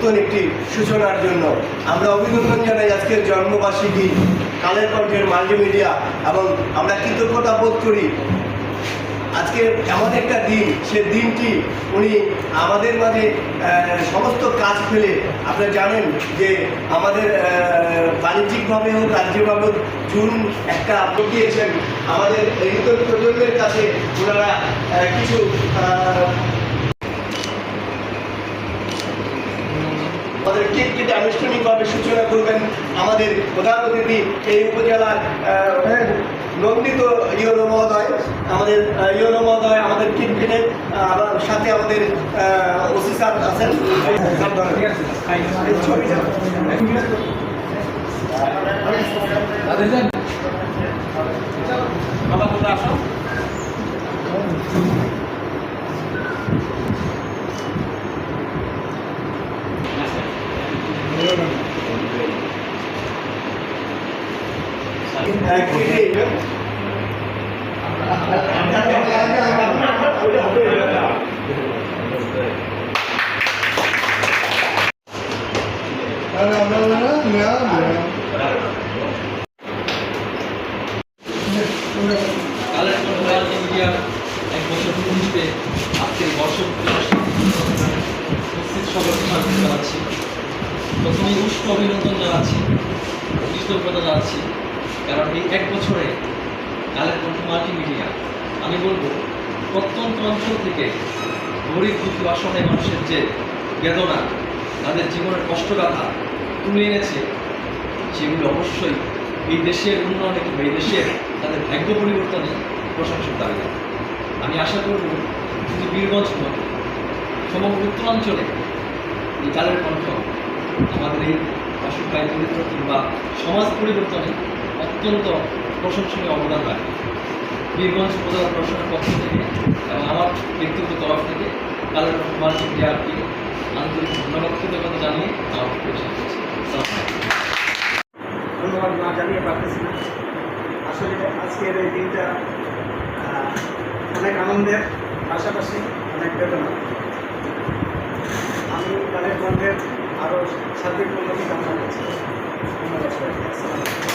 নতুন একটি সূচনার জন্য। আমরা অভিনন্দন জানাই আজকের জন্মবার্ষিকী কালের কণ্ঠের মাল্টিমিডিয়া এবং আমরা কৃতজ্ঞতা বোধ করি আজকে এমন একটা দিন, সে দিনটি উনি আমাদের মাঝে সমস্ত কাজ ফেলে। আপনারা জানেন যে আমাদের বাণিজ্যিকভাবে হোক রাজ্যিকভাবে হোক, জুন একটা দিয়েছেন আমাদের প্রজন্মের কাছে ওনারা কিছু আমাদের কেক কেটে আনুষ্ঠানিকভাবে সূচনা করবেন আমাদের প্রধান অতিথি এই উপজেলার আহ, নন্দিত ইউনো মহোদয় আমাদের ইউনো মহোদয় আমাদের কেক কেটে আবার সাথে আমাদের ওসি স্যার আছেন। এই এক বছর পূর্তিতে আজকের এই বর্ষ উপস্থিত সকলকে স্বাগত জানাচ্ছি প্রথমেই উষ্ণ অভিনন্দন জানাচ্ছি কৃতজ্ঞতা জানাচ্ছি কারণ এই এক বছরে কালের কণ্ঠ মাল্টিমিডিয়া আমি বলব, প্রত্যন্ত অঞ্চল থেকে গরিব দুঃখী অসহায় মানুষের যে বেদনা, তাদের জীবনের কষ্টগাথা তুলে এনেছে, সেগুলো অবশ্যই এই দেশের উন্নয়নে কিংবা এই দেশের তাদের ভাগ্য পরিবর্তনে প্রশংসক দাবি আমি আশা করব, শুধু বীরগঞ্জ নয়, সমগ্র উত্তরাঞ্চলে এই কালের কণ্ঠ আমাদের এই অসহায় দরিদ্র কিংবা সমাজ পরিবর্তনে অত্যন্ত প্রশংসনীয় অবদান রাখে। বীরগঞ্জ উপজেলা প্রশাসনের পক্ষ থেকে এবং আমার ব্যক্তিগত তরফ থেকে কালের কণ্ঠ মাল্টি মিডিয়াকে আন্তরিক ধন্যবাদ, কৃতজ্ঞতা জানিয়ে আমার পরিচয় ধন্যবাদ না জানিয়ে পারতেছি না। আসলে আজকের এই দিনটা অনেক আনন্দের, পাশাপাশি অনেক বেদনা আমি তাদের বন্ধের আরও সার্বিক উন্নতি কামনা করছি। ধন্যবাদ।